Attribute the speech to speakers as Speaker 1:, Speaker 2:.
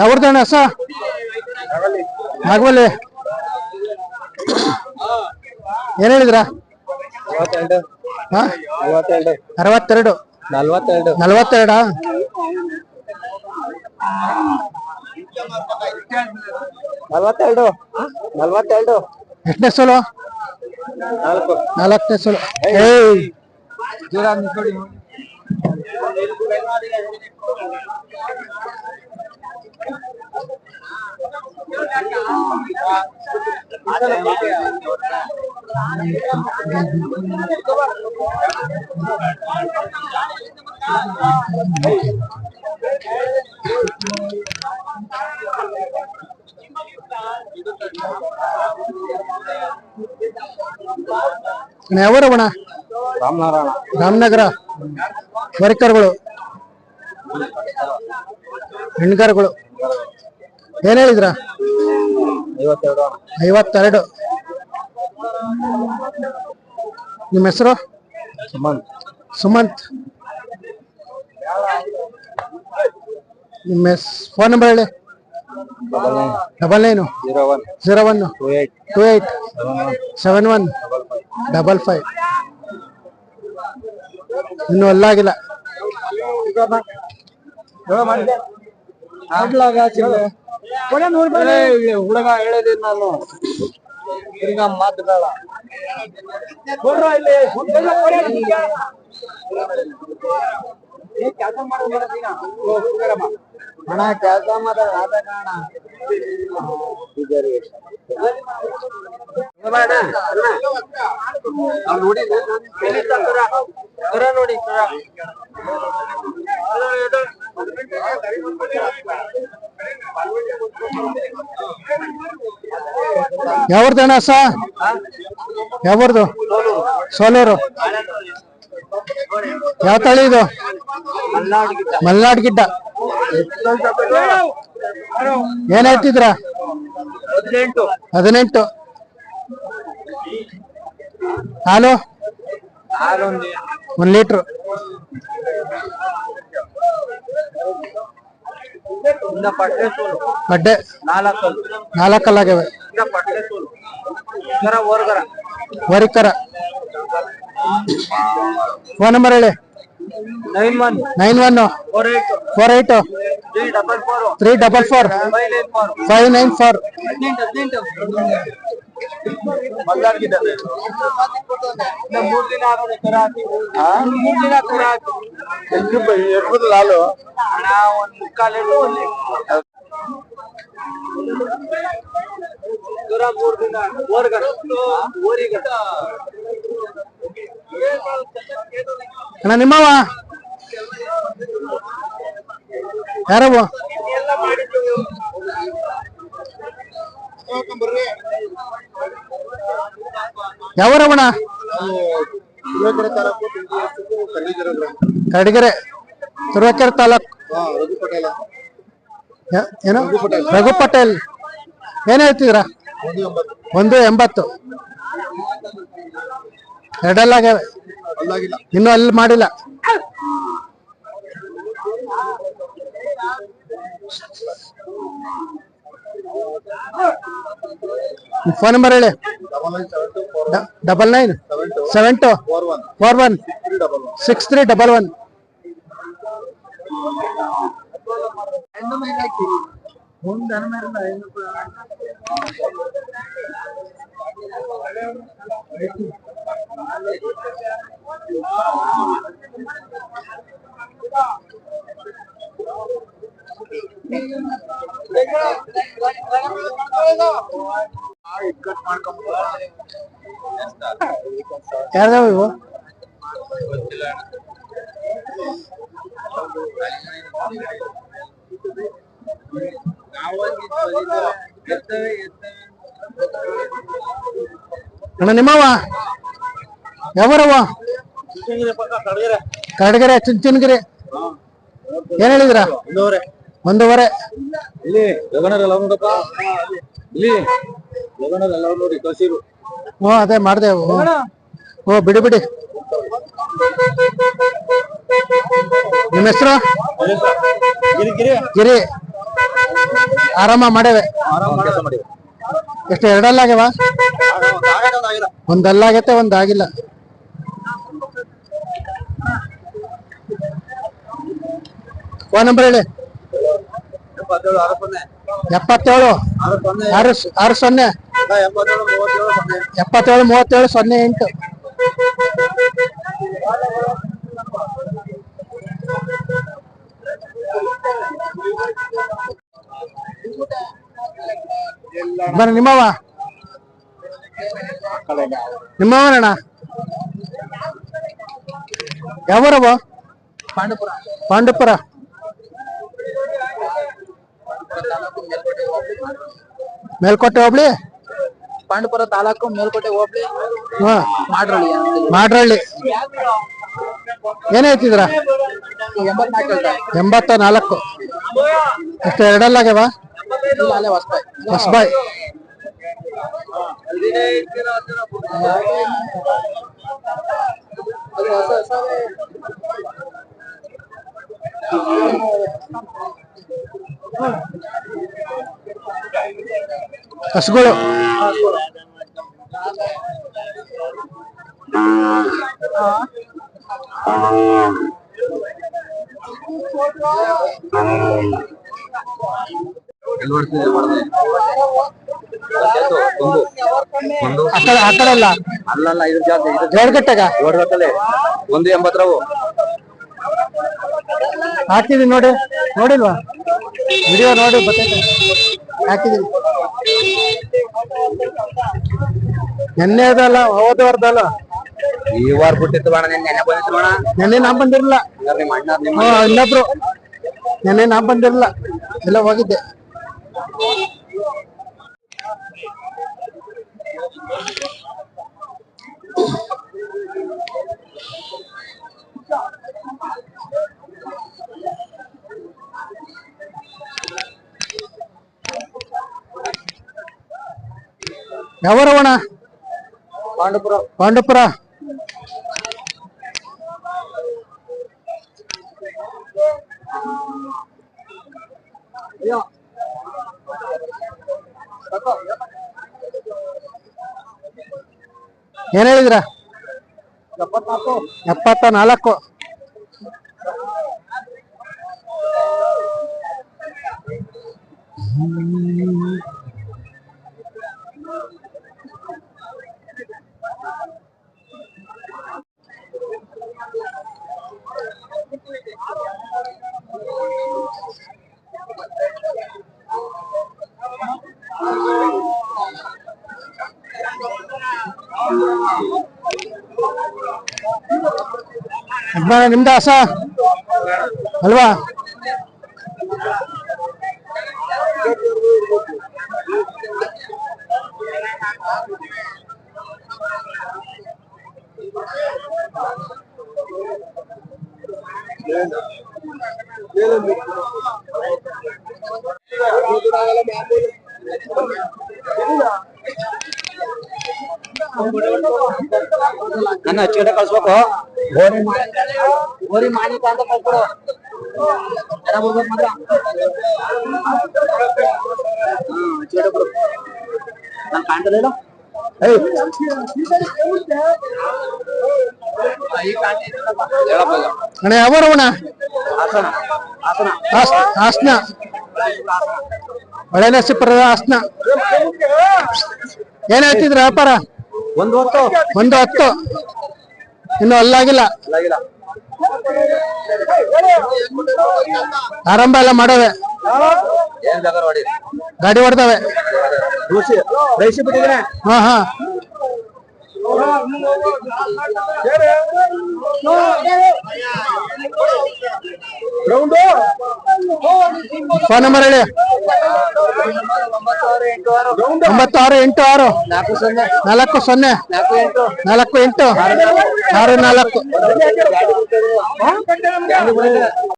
Speaker 1: ಯಾವ್ದಣ್ಣ ಹಸ ನಾಗವಲ್ಲಿ. ಏನ್ ಹೇಳಿದ್ರ? ಅರವತ್ತೆರಡು.
Speaker 2: ನಲವತ್ತೆರಡು
Speaker 1: ನಲ್ವತ್ತೆರಡ?
Speaker 2: ನಲವತ್ತೆರಡು ನಲವತ್ತೆರಡು
Speaker 1: ಎಷ್ಟನೇ ಸೋಲು?
Speaker 2: ನಾಲ್ಕು.
Speaker 1: ನಾಲ್ಕನೇ ಸೋಲು. ಏಯ್.
Speaker 2: જોરાની છોડી
Speaker 1: ఎవరు
Speaker 2: అవనా
Speaker 1: ರಾಮನಗರ ವರ್ಕರ್ಗಳು ಹೆಣ್ಗರ್ಗಳು ಏನ್ ಹೇಳಿದ್ರ?
Speaker 2: ಐವತ್ತೆರಡು.
Speaker 1: ನಿಮ್ಮ ಹೆಸರು?
Speaker 2: ಸುಮಂತ್.
Speaker 1: ಸುಮಂತ್. ನಿಮ್ಮ ಫೋನ್ ನಂಬರ್ ಹೇಳಿ. Double nine.
Speaker 2: Zero one.
Speaker 1: Zero one.
Speaker 2: Two eight.
Speaker 1: Two eight.
Speaker 2: Seven one.
Speaker 1: Double five. ಇನ್ನು ಅಲ್ಲಾಗಿಲ್ಲ
Speaker 2: ಹುಡುಗ ಹೇಳಿದೆ ನಾನು. ತಿರ್ಗಾ ಮಾತು ಬೇಡ. ಅಣ್ಣ ಕೆಲಸ ಮಾಡ ಕಾರಣ ನೋಡಿ
Speaker 1: ಯಾವ್ದು ಅಣ್ಣ ಸ? ಯಾವ್ದು ಸೋಲೂರು. ಯಾವ ತಳಿ ಇದು? ಮಲ್ನಾಡ್ ಗಿಡ್ಡ. ಏನ್ ಹೇಳ್ತಿದ್ರ?
Speaker 2: ಹದಿನೆಂಟು.
Speaker 1: ಹಾಲು? ಒಂದ್ ಲೀಟ್ರು. ಬಡ್ಡೆ
Speaker 2: ನಾಲ್ಕು
Speaker 1: ನಾಲ್ಕಲ್ಲಾಗ್ಯವೆ ವರಿಕರ ಫೋನ್ ನಂಬರ್ ಹೇಳಿ. Nine one nine
Speaker 2: one four eight four eight three double four three double four five nine
Speaker 1: four ಹಾಲು.
Speaker 2: ಮೂರ್ ದಿನ
Speaker 1: ಅಣ್ಣ ನಿಮ್ಮವ ಯಾರವ ಯಾವರವಣ ಕಡಿಗೆರೆ ತುರುವೇಕೆರೆ ತಾಲೂಕ್. ಏನು? ರಘು ಪಟೇಲ್. ಏನ್ ಹೇಳ್ತಿದ್ರ ಒಂದು ಎಂಬತ್ತು. ಎರಡಲ್ಲಾಗ್ಯಾವೆ ಇನ್ನು ಅಲ್ಲಿ ಮಾಡಿಲ್ಲ. ಫೋನ್ ನಂಬರ್ ಹೇಳಿ. Double nine seven two four one six three double one. ಯಾರ್ದಾವ ಇವು ಅಣ್ಣ ನಿಮ್ಮವ ಯಾವರವ ಚಿನ್ ಚುಂಚನಗಿರಿ. ಏನ್ ಹೇಳಿದ್ರ? ಒಂದೂವರೆ.
Speaker 2: ಇಲ್ಲಿ ಗಗನರೆಲ್ಲ ನೋಡಪ್ಪ ಇಲ್ಲಿ ಗಗನರೆಲ್ಲ ನೋಡಿ ಕಸಿರು
Speaker 1: ಹ್ಞೂ ಅದೇ ಮಾಡ್ದೆ. ಓ ಬಿಡಿ ಬಿಡಿ. ನಿಮ್ಮ ಹೆಸರು? ಗಿರಿ ಆರಾಮ ಮಾಡೇವೆ
Speaker 2: ಆರಾಮ ಕೆಲಸ ಮಾಡಿ
Speaker 1: ಎಷ್ಟು ಎರಡಲ್ಲಾಗ್ಯವ? ಒಂದಲ್ಲಾಗೈತೆ ಒಂದಾಗಿಲ್ಲ. ಫೋನ್ ನಂಬರ್ ಹೇಳಿ.
Speaker 2: ಎಪ್ಪತ್ತೇಳು. ಆರು ಆರು ಸೊನ್ನೆ. ಎಪ್ಪತ್ತೇಳು, ಮೂವತ್ತೇಳು, ಸೊನ್ನೆ
Speaker 1: ಎಂಟು. ಬರ್ರಿ ನಿಮ್ಮವ ನಿಮ್ಮವನಣ್ಣ ಯಾವೂರವ
Speaker 2: ಪಾಂಡಪುರ.
Speaker 1: ಪಾಂಡುಪುರ ಮೇಲ್ಕೋಟೆ ಹೋಬ್ಳಿ?
Speaker 2: ಪಾಂಡಪುರ ತಾಲೂಕು ಮೇಲ್ಕೋಟೆ ಹೋಬಳಿ.
Speaker 1: ಹಾ.
Speaker 2: ಮಾಡ್ರಳ್ಳಿ.
Speaker 1: ಮಾಡ್ರಳ್ಳಿ. ಏನ್ ಹೇಳ್ತಿದ್ರ ಎಂಬತ್ತ ನಾಲ್ಕು ಎಷ್ಟು ಎರಡಲ್ಲಾಗ್ಯವ?
Speaker 2: ಇಲ್ಲ ಅಲ್ಲೇ ಹೊಸಬಾಯ್
Speaker 1: ಹೊಸಬಾಯ್ ಹಸುಗಳು
Speaker 2: ಒಂದು.
Speaker 1: ಆ ಕಡೆ ಆ ಕಡೆ ಅಲ್ಲ?
Speaker 2: ಅಲ್ಲಲ್ಲ ಇದ್ರ ಜಾಸ್ತಿ ಇದು
Speaker 1: ಜೋಡ್ಗಟ್ಟೆಗ
Speaker 2: ಓಡ್ಗತ್ತಲೆ ಒಂದು ಎಂಬತ್ತರವು.
Speaker 1: ಹಾಕಿದೀನಿ ನೋಡಿ ನೋಡಿಲ್ವಾ? ವಿಡಿಯೋ ನೋಡಿ ಬರ್ತೈತೆ ಹಾಕಿದೀನಿ ನೆನ್ನೆದಲ್ಲ ಹೋದ ವಾರದಲ್ಲ?
Speaker 2: ಈ ವಾರ ಬಿಟ್ಟಿತ್ತು ಬಾಣ ನಿನ್ ನೆನೆ ಬಂದಿತ್ತು ಬಾಣ
Speaker 1: ನೆನ್ನೆ ನಾ ಬಂದಿರಲಿಲ್ಲ. ಇನ್ನೊಬ್ರು. ನೆನ್ನೆ ನಾ ಬಂದಿರಲ್ಲ ಎಲ್ಲ ಹೋಗಿದ್ದೆ. ಯಾವರವಣ
Speaker 2: ಪಾಂಡಪುರ
Speaker 1: ಪಾಂಡಪುರ ಏನ್ ಹೇಳಿದ್ರ? ಎಪ್ಪತ್ತ ನಾಲ್ಕು ಯಜಮಾನ ನಿಮ್ದ ಹಸ ಅಲ್ವಾ
Speaker 2: ನನ್ನ ಅಚ್ಚಿಗಡೆ ಕಳ್ಸ್ಬೇಕು ಗೋರಿ ಗೋರಿ ಅಂತ ಜನ ಬರ್ಬೇಕು ಮಾತ್ರ. ಅಚ್ಚಿಗಡೆ ಕೊಡು. ನಾನು.
Speaker 1: ಅಣ್ಣ ಯಾವರವಣ
Speaker 2: ಹಾಸನ. ಹಾಸನ.
Speaker 1: ಹಾಸನ. ಒಳ್ಳೆನಸಿಪುರದ ಹಾಸನ. ಏನ್ ಹೇಳ್ತಿದ್ರ ವ್ಯಾಪಾರ?
Speaker 2: ಒಂದು ಹತ್ತು.
Speaker 1: ಒಂದು ಹತ್ತು. ಇನ್ನು ಅಲ್ಲಾಗಿಲ್ಲ. ಆರಂಭ ಎಲ್ಲ ಮಾಡವೆ. ಗಾಡಿ
Speaker 2: ಹೊಡ್ತವೆ
Speaker 1: ಹಾ ಹಾ. ಫೋನ್ ನಂಬರ್ ಹೇಳಿ. ಒಂಬತ್ತು ಆರು ಎಂಟು ಆರು.
Speaker 2: ನಾಲ್ಕು ಸೊನ್ನೆ.
Speaker 1: ನಾಲ್ಕು
Speaker 2: ಎಂಟು.
Speaker 1: ಆರು ನಾಲ್ಕು.